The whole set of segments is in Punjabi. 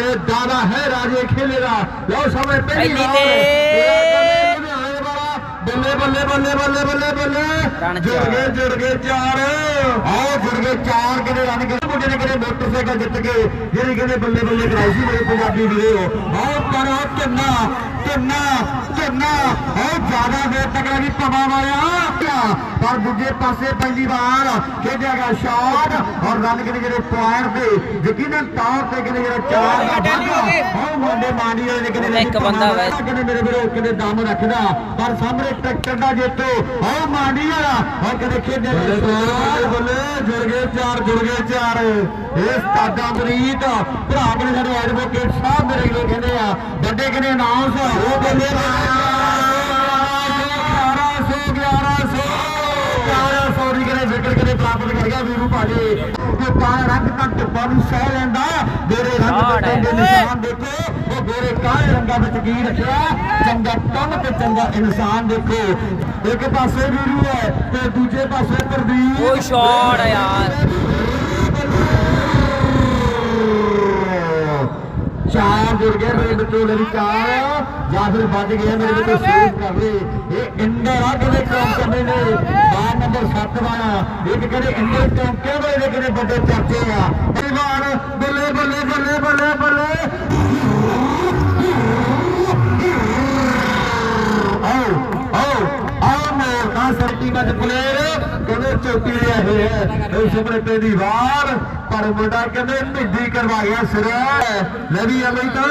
ਇਹ ਦਾਦਾ ਹੈ ਰਾਜੇ ਖੇਲੇਗਾ ਲਓ ਸਮੇਂ ਪਹਿਲੀ ਵਾਰ ਬੱਲੇ ਬੱਲੇ ਬੱਲੇ ਬੱਲੇ ਬੱਲੇ ਬੱਲੇ ਜੁੜ। ਗਏ ਜੁੜ ਗਏ ਚਾਰ। ਆਓ ਜੁੜ ਗਏ ਚਾਰ ਕਿਹੜੇ ਰਨ ਗਏ ਮੁੰਡੇ ਨੇ ਕਿਹੜੇ ਮੋਟਰਸਾਈਕਲ ਜਿੱਤ ਕੇ। ਜਿਹੜੀ ਕਹਿੰਦੇ ਬੱਲੇ ਬੱਲੇ ਕਰਾਈ ਸੀ ਮੇਰੇ ਪੰਜਾਬੀ ਵੀਰੇ ਆਓ ਪਰ ਆਓ ਕਿੰਨਾ ਕਿੰਨਾ ਕਿੰਨਾ ਆਓ ਜ਼ਿਆਦਾ ਦੇਰ ਤੱਕ ਵੀ ਪਵਾ ਵਾਇਆ ਪਰ ਦੂਜੇ ਪਾਸੇ ਪਹਿਲੀ ਵਾਰ ਖੇਡਿਆ ਗਿਆ ਸ਼ਾਟ। ਔਰ ਰਨ ਕਿਹੜੇ ਜਿਹੜੇ ਪੁਆਇੰਟ ਤੇ ਯਕੀਨਨ ਤੌਰ ਤੇ ਕਿਹੜੇ ਜਿਹੜਾ ਚਾਰ ਦਾ ਆਓ ਮੁੰਡੇ ਮਾਂਡੀ ਵਾਲੇ ਨੇ ਕਿਹੜੇ ਇੱਕ ਬੰਦਾ ਵੈ- ਕਹਿੰਦੇ ਮੇਰੇ ਵੀਰੋ ਕਿਤੇ ਦਮ ਰੱਖਦਾ। ਪਰ ਸਾਹਮਣੇ ਟਰੈਕਟਰ ਦਾ ਜੇਤੂ ਆਹ ਮਾਂਡੀ ਵਾਲਾ। ਔਰ ਕਦੇ ਖੇਡੇ ਬੱਲੇ ਬੱਲੇ ਜੁੜ ਗਏ ਚਾਰ ਜੁੜ ਗਏ ਚਾਰ। ਇਹ ਸਤਾਦਾ ਮਰੀਦ ਭਰਾ ਆਪਣੇ ਸਾਡੇ ਐਡਵੋਕੇਟ ਸਾਹਿਬ ਮੇਰੇ ਕਹਿੰਦੇ ਆ। ਵੱਡੇ ਕਿਨੇ ਅਨਾਉਂਸ ਉਹ ਕਹਿੰਦੇ 1100 ਦੀ ਕਰੇ ਵਿਕਟ ਕਰੇ ਪ੍ਰਾਪਤ ਕਰ ਗਿਆ ਵੀਰੂ ਭਾਜੀ। ਤੇ ਕਾਲੇ ਰੰਗ ਦਾ ਟਿੱਪਾ ਵੀ ਸਹਿ ਲੈਂਦਾ। ਗੋਰੇ ਰੰਗ ਦੇ ਟੰਗੇ ਨਿਸ਼ਾਨ ਦੇਖੋ। ਉਹ ਗੋਰੇ ਕਾਲੇ ਰੰਗਾਂ ਵਿੱਚ ਕੀ ਰੱਖਿਆ? ਚੰਗਾ ਕੰਮ ਤੇ ਚੰਗਾ ਇਨਸਾਨ ਦੇਖੋ। ਇੱਕ ਪਾਸੇ ਵੀਰੂ ਹੈ ਤੇ ਦੂਜੇ ਪਾਸੇ ਪ੍ਰਦੀਪ। ਉਹ ਸ਼ਾਟ ਯਾਰ। ਚਾਰ ਜੁੜ ਗਏ ਮੇਰੇ ਬੱਚੋ ਲਈ ਚਾਰ। ਜਾਂ ਫਿਰ ਵੱਜ ਗਏ ਮੇਰੇ ਬੱਚੋ ਸੇਵ ਕਰ ਲਏ। ਇਹ ਇੰਦਰ ਆ ਕਿਹਦੇ ਕੰਮ ਕਰਨੇ ਨੇ? ਬਾਰ ਨੰਬਰ 7 ਵਾਲਾ। ਇੱਕ ਕਿਹੜੇ ਇੰਦਰ ਚੌਂਕੇ ਵਾਲੇ ਦੇ ਕਿਹੜੇ ਵੱਡੇ ਚਾਚੇ ਆ। ਪਰਿਵਾਰ, ਬੱਲੇ ਬੱਲੇ ਬੱਲੇ ਬੱਲੇ ਬੱਲੇ। ਆਓ ਆਓ ਸਰਟੀ ਮੱਚ ਪਲੇਅਰ ਕਹਿੰਦੇ ਚੌਕੀ ਲਿਆ ਹੈ ਉਸ ਸੁਪਨੇ ਦੀ ਵਾਰ। ਪਰ ਮੁੰਡਾ ਕਹਿੰਦੇ ਨਿੱਜੀ ਕਰਵਾ ਗਿਆ ਸਿਰ। ਲੈ ਵੀ ਤਾਂ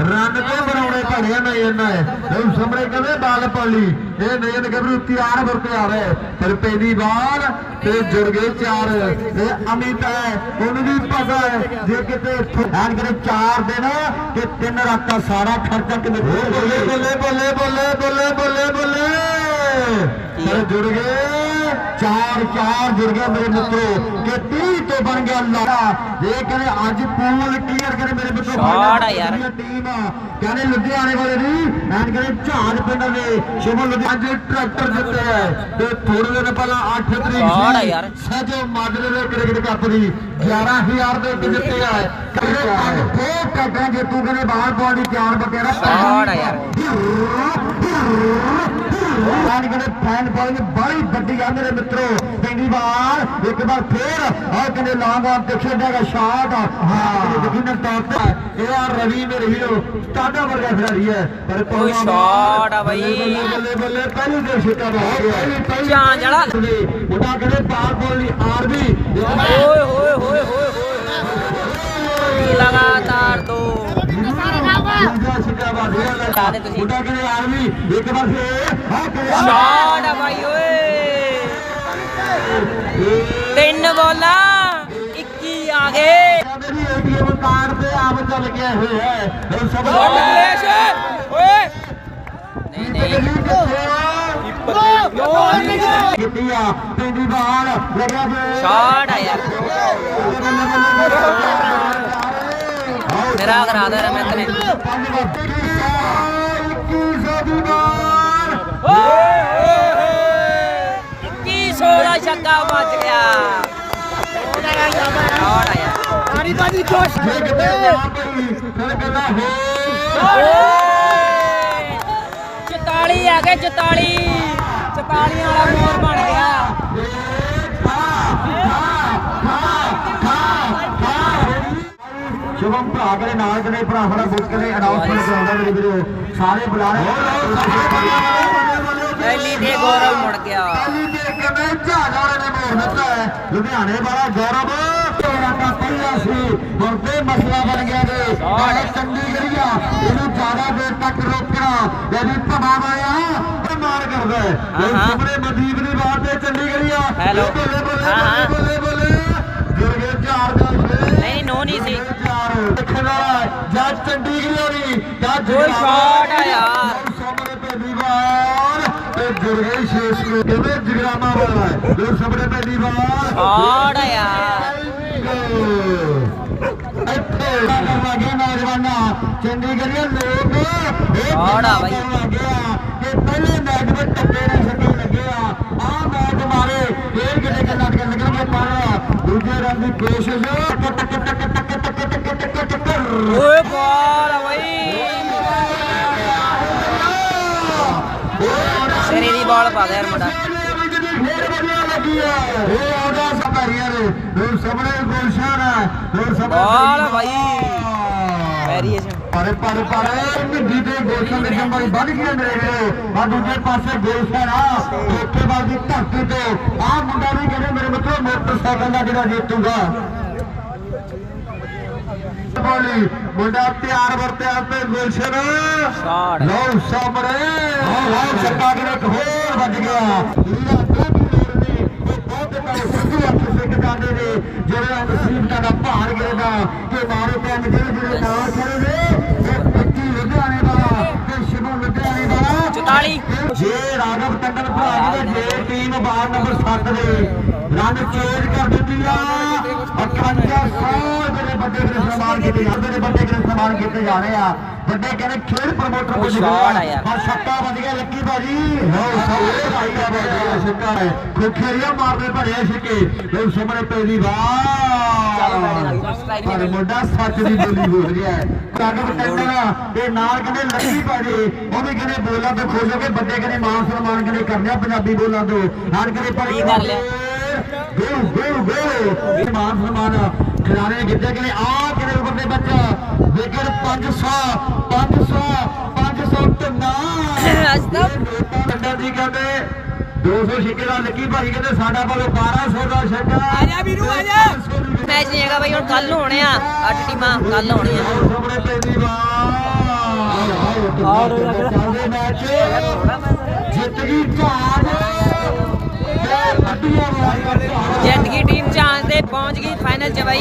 ਰਨ ਤੇ ਬਣਾਉਣੇ ਭੜਿਆ ਨਾ ਇਹਨਾਂ ਇਹ ਸਾਹਮਣੇ ਕਹਿੰਦੇ ਬਾਲ ਪਾਲੀ। ਇਹ ਨੇਨ ਗੱਭਰੂ ਤਿਆਰ ਵਰ ਤੇ ਆ ਰਹੇ ਫਿਰ ਪਹਿਲੀ ਵਾਰ ਤੇ ਜੁੜ ਗਏ ਚਾਰ। ਇਹ ਅਮਿਤ ਹੈ ਉਹਨੂੰ ਵੀ ਪਤਾ ਹੈ ਜੇ ਕਿਤੇ ਐਨ ਕਰੇ ਚਾਰ ਦਿਨ ਤੇ ਤਿੰਨ ਰਾਤਾਂ ਸਾਰਾ ਖਰਚਾ ਕਿਤੇ। ਬੱਲੇ ਬੱਲੇ ਬੱਲੇ ਬੱਲੇ ਬੱਲੇ ਬੱਲੇ ਬੱਲੇ। ਫਿਰ ਜੁੜ ਗਏ ਚਾਰ ਚਾਰ ਜੁੜ ਗਏ ਮੇਰੇ ਮਿੱਤਰੋ। ਕਿ 30 ਤੋਂ ਬਣ ਗਿਆ ਲਾੜਾ। ਜੇ ਕਹਿੰਦੇ ਅੱਜ ਪੂਲ ਕਲੀਅਰ ਕਰੇ ਮੇਰੇ ਮਿੱਤਰੋ ਸ਼ਾਟ ਆ ਯਾਰ। ਟੀਮ ਕਹਿੰਦੇ ਲੁਧਿਆਣੇ ਵਾਲੇ ਦੀ ਐਨ ਕਹਿੰਦੇ ਝਾੜ ਪਿੰਡ ਦੇ। ਸ਼ੁਭਮ ਲੁਧਿਆਣੇ ਟਰੈਕਟਰ ਜਿੱਤੇ ਹੈ। ਤੇ ਥੋੜੇ ਦਿਨ ਪਹਿਲਾਂ 8 ਤਰੀਕ ਯਾਰ। ਸਜੋ ਮਾਜਰੇ ਦੇ ਕ੍ਰਿਕਟ ਕੱਪ ਦੀ 11000 ਦੇ ਵਿੱਚ ਜਿੱਤੇ ਆ ਕਹਿੰਦੇ ਫੇਰ ਟੱਗਾ ਜੇ ਤੂੰ ਕਹਿੰਦੇ ਬਾਹਰ ਪਾਉਣ ਦੀ ਤਿਆਰ ਬਤੇਰਾ ਸ਼ਾਟ ਆ ਯਾਰ। ਆਣ ਕਹਿੰਦੇ ਫੈਨ ਫੋਲੋਇੰਗ ਬੜੀ ਵੱਡੀ ਆ ਮੇਰੇ ਮਿੱਤਰੋ। ਪਹਿਲੀ ਵਾਰ ਇੱਕ ਵਾਰ ਫੇਰ ਆਹ ਕਹਿੰਦੇ ਲੌਂਗ ਆਨ ਤੇ ਖੇਡੇਗਾ ਸ਼ਾਟ। ਹਾਂ। ਯਕੀਨਨ ਤੌਰ ਤੇ ਇਹ ਆ ਰਵੀ ਮੇਰੇ ਹੀਰੋ ਸਟਾਡਾ ਵਰਗਾ ਖਿਡਾਰੀ ਹੈ। ਪਰ ਉਹ ਸ਼ਾਟ ਆ ਬਾਈ। ਬੱਲੇ ਬੱਲੇ ਪਹਿਲੀ ਦੇ ਛੁੱਟਾ ਦਾ ਪਹਿਲੀ ਪਹਿਲੀ ਝਾਂਜ ਵਾਲਾ। ਉਹਦਾ ਕਹਿੰਦੇ ਬਾਲ ਬੋਲ ਦੀ ਆਰਮੀ। ਓਏ ਹੋਏ ਹੋਏ ਹੋਏ ਹੋਏ ਲਗਾਤਾਰ ਦੋ ਉਹਦਾ ਕਹਿੰਦੇ ਆਰਮੀ ਇੱਕ ਵਾਰ ਫੇਰ ਹਾਂ ਕਹਿੰਦੇ ਸ਼ਾਟ ਆ ਬਾਈ ਓਏ। ਤਿੰਨ ਬੋਲਾਂ 21 ਆ ਗਏ। ਵੀ ਏਟੀਐਮ ਕਾਰਡ ਤੇ ਆਪ ਚੱਲ ਗਿਆ ਹੋਇਆ ਹੈ ਹੁਣ ਸਭ ਕਲੇਸ਼ ਓਏ। ਨਹੀਂ ਨਹੀਂ ਕੀਤੀ ਆ ਪਿੰਡੀ ਬਾਲ ਫੇਰ ਸ਼ਾਟ ਆ ਯਾਰ। ਮੇਰਾ ਕਰਾ ਦੇ ਰਮਿਤ ਨੇ ਪੰਜ ਵਕਤ ਦੀ 21 ਦੀ ਬਾਲ ਓਏ ਹੋਏ ਹੋਏ 2100 ਦਾ ਛੱਕਾ ਵੱਜ ਗਿਆ। ਆਰੀ ਬਾਜੀ ਜੋਸ਼ ਜੇ ਕਿਤੇ ਨਾ ਪਈ ਫਿਰ ਕਹਿੰਦਾ ਹੋ ਓਏ 44 ਆ ਗਏ 44 44 ਵਾਲਾ ਮੋਰ ਬਣ ਗਿਆ। ਭਰਾ ਕਰੇ ਨਾਲ ਕਰੇ ਭਰਾ ਫੜਾ ਬੁੱਕ ਕਰੇ ਅਨਾਉਂਸਮੈਂਟ ਕਰਾਉਂਦਾ ਮੇਰੇ ਵੀਰੋ। ਸਾਰੇ ਬੁਲਾ ਰਹੇ ਪਹਿਲੀ ਤੇ ਗੌਰਵ ਮੁੜ ਗਿਆ। ਪਹਿਲੀ ਤੇ ਕਿਵੇਂ ਜਹਾਜ਼ ਵਾਲੇ ਨੇ ਮੋੜ ਦਿੱਤਾ ਹੈ। ਲੁਧਿਆਣੇ ਵਾਲਾ ਗੌਰਵ। ਤੇਰਾ ਤਾਂ ਪਹਿਲਾ ਸੀ ਹੁਣ ਤੇ ਮਸਲਾ ਬਣ ਗਿਆ ਜੇ। ਨਾਲੇ ਚੰਡੀਗੜ੍ਹੀਆ ਇਹਨੂੰ ਜ਼ਿਆਦਾ ਦੇਰ ਤੱਕ ਰੋਕਣਾ। ਯਾਨੀ ਭਵਾਵਾ ਆ ਇਹ ਮਾਰ ਕਰਦਾ ਹੈ। ਇਹ ਹਾਂ। ਸੁਪਨੇ ਮਦੀਪ ਦੀ ਬਾਤ ਤੇ ਚੰਡੀਗੜ੍ਹੀਆ। ਹੈਲੋ। ਬੱਲੇ ਬੱਲੇ ਹਾਂ, ਹਾਂ। ਬੱਲੇ ਬੱਲੇ ਬੱਲੇ। ਜੁਰਗੇ ਚਾਰ ਦਾ ਨਹੀਂ ਨੋ ਨਹੀਂ ਸੀ। ਵਾਲਾ ਜਾਂ ਚੰਡੀਗੜ੍ਹੀਆ ਦੀ ਜਾਂ ਓਏ ਸ਼ਾਟ ਆ ਯਾਰ। ਸਾਹਮਣੇ ਪਹਿਲੀ ਵਾਰ ਤੇ ਜੁਰਗੇ ਸ਼ੇਸ਼ ਨੂੰ ਕਿਵੇਂ ਜਗਰਾਮਾ ਵਾਲਾ ਦੋ ਸਾਹਮਣੇ ਪਹਿਲੀ ਵਾਰ। ਸ਼ਾਟ ਆ ਯਾਰ। ਇੱਥੇ ਲੱਗੇ ਨੌਜਵਾਨਾਂ ਚੰਡੀਗੜ੍ਹ ਲੋਕ ਇਹ ਸ਼ਾਟ ਆ ਬਾਈ। ਕਿ ਪਹਿਲੇ ਮੈਚ ਵਿੱਚ ਟੱਪੇ ਨਹੀਂ ਛੱਡਣ ਲੱਗੇ ਆ। ਆਹ ਮੈਚ ਮਾਰੇ ਫੇਰ ਕਿਤੇ ਗੱਲਾਂ ਕਰਨ ਲੱਗਣਗੇ ਪਰ ਦੂਜੇ ਰਨ ਦੀ ਕੋਸ਼ਿਸ਼। ਟਕ ਟਕ ਟਕ ਟਕ ਓਏ ਬਾਲ ਬਈ। ਸਿਰੇ ਦੀ ਬਾਲ ਪਾ ਦੇ ਯਾਰ ਮੁੰਡਾ। ਫੇਰ ਵਧੀਆ ਲੱਗੀ ਹੈ ਇਹ ਆਉਂਦਾ ਸਪਾਰੀਆਂ ਮਿੱਡੀ ਤੇ ਗੋਲਸ਼ਨ ਦੇ ਜੰਬਾਈ ਵੱਧ ਕੇ ਮੇਰੇ ਵੀਰੋ ਆ ਦੂਜੇ ਪਾਸੇ ਗੋਲਸ਼ਨ ਆ ਧੋਖੇਬਾਜ਼ ਧਰਤੀ ਤੇ। ਆ ਮੁੰਡਾ ਵੀ ਕਹਿੰਦੇ ਮੇਰੇ ਮਿੱਤਰੋ, ਮੋਟਰਸਾਈਕਲ ਦਾ ਜਿਹੜਾ ਜੇਤੂਗਾ ਬੋਲੀ। ਮੁੰਡਾ ਤਿਆਰ ਵਰ ਤਿਆਰ ਤੇ ਗੁਲਸ਼ਨ। ਲਓ ਸਾਹਮਣੇ। ਹਾਂ ਹਾਂ ਛੱਕਾ ਕਿਨੇ ਇੱਕ ਹੋਰ ਵੱਜ ਗਿਆ। ਲੀਲਾ ਕਾਫੀ ਲੋੜ ਨੇ ਉਹ ਬਹੁਤ ਕਾਲੇ ਸਿੱਧੂ ਅੱਖ ਸਿੱਕ ਜਾਂਦੇ ਨੇ ਜਿਹੜੇ ਮੁਸੀਬਤਾਂ ਦਾ ਭਾਰ ਗਿਰਦਾ ਕਿ ਮਾਰੇ ਪੈਣ ਜਿਹੜੇ ਨਾਲ ਖੜੇ ਨੇ ਇਹ ਪੱਕੀ ਲੁਧਿਆਣੇ ਦਾ ਤੇ ਸ਼ਿਵੂ ਲੁਧਿਆਣੇ ਦਾ 44 ਜੇ ਰਾਘਵ ਟੰਡਨ ਭਰਾ ਜੀ ਦੇ ਜੇ ਟੀਮ ਬਾਰ ਨੰਬਰ 7 ਦੇ ਰਨ ਚੇਂਜ ਕਰ ਦਿੱਤੀ ਆ 5100 ਜਿਹੜੇ ਵੱਡੇ ਜਿਹੜੇ ਸਨਮਾਨ ਕੀਤੇ ਜਾਂਦੇ ਨੇ ਵੱਡੇ ਜਿਹੜੇ ਸਨਮਾਨ ਕੀਤੇ ਜਾ ਰਹੇ ਆ। ਵੱਡੇ ਕਹਿੰਦੇ ਖੇਡ ਪ੍ਰਮੋਟਰ ਯਾਰ। ਹਾਂ ਛੱਕਾ ਵੱਜ ਗਿਆ ਲੱਕੀ ਬਾਜੀ ਲੋ ਸਾਰੇ ਭਾਈ ਦਾ ਵੱਜਿਆ ਛੱਕਾ ਹੈ। ਖੁਖੇਰੀਆਂ ਮਾਰਦੇ ਭਰੇ ਛੱਕੇ। ਲੋ ਸਾਹਮਣੇ ਲੱਗੀ ਸਟ੍ਰਾਈਕ ਪਰ ਮੁੰਡਾ ਸੱਚ ਦੀ ਬੋਲੀ ਬੋਲ ਰਿਹਾ ਹੈ। ਕਾਗਜ਼ ਟੰਡਨ ਤੇ ਨਾਲ ਕਹਿੰਦੇ ਲੱਕੀ ਬਾਜੀ ਉਹ ਵੀ ਕਹਿੰਦੇ ਬੋਲਾਂ ਤੇ ਖੋਲੋ ਕੇ ਵੱਡੇ ਕਹਿੰਦੇ ਮਾਨ ਸਨਮਾਨ ਕਹਿੰਦੇ ਕਰਦੇ ਆ ਪੰਜਾਬੀ ਬੋਲਾਂ ਤੋਂ। ਨਾਲ ਕਹਿੰਦੇ ਕੀ ਕਰ ਲਿਆ? ਗੋ ਗੋ ਗੋ ਇਹ ਮਾਨ ਸਨਮਾਨ ਖਿਡਾਰੇ ਗਿੱਧੇ ਕਹਿੰਦੇ ਆ ਕਿਹੜੇ ਉੱਪਰ ਦੇ ਬੱਚਾ। ਵਿਕਟ 500 500 500 ਟੰਨਾ ਅੱਜ ਤਾਂ ਟੰਡਾ ਜੀ ਕਹਿੰਦੇ 200 ਛਿੱਕੇ ਦਾ ਲੱਕੀ ਭਾਈ ਕਹਿੰਦੇ ਸਾਡਾ ਵੱਲੋਂ 1200 ਦਾ ਛੱਕਾ। ਆ ਜਾ ਵੀਰੂ, ਆ ਜਾ। ਮੈਚ ਨਹੀਂ ਹੈਗਾ ਬਾਈ ਹੁਣ ਕੱਲ ਹੋਣੇ ਆ ਅੱਠ ਟੀਮਾਂ ਕੱਲ ਹੋਣੀਆਂ ਸਾਹਮਣੇ ਮੈਚ ਜਿੱਤ ਗਈ ਜਿੱਤ ਗਈ ਟੀਮ ਚਾਂਸ ਤੇ ਪਹੁੰਚ ਗਈ ਫਾਈਨਲ 'ਚ ਬਾਈ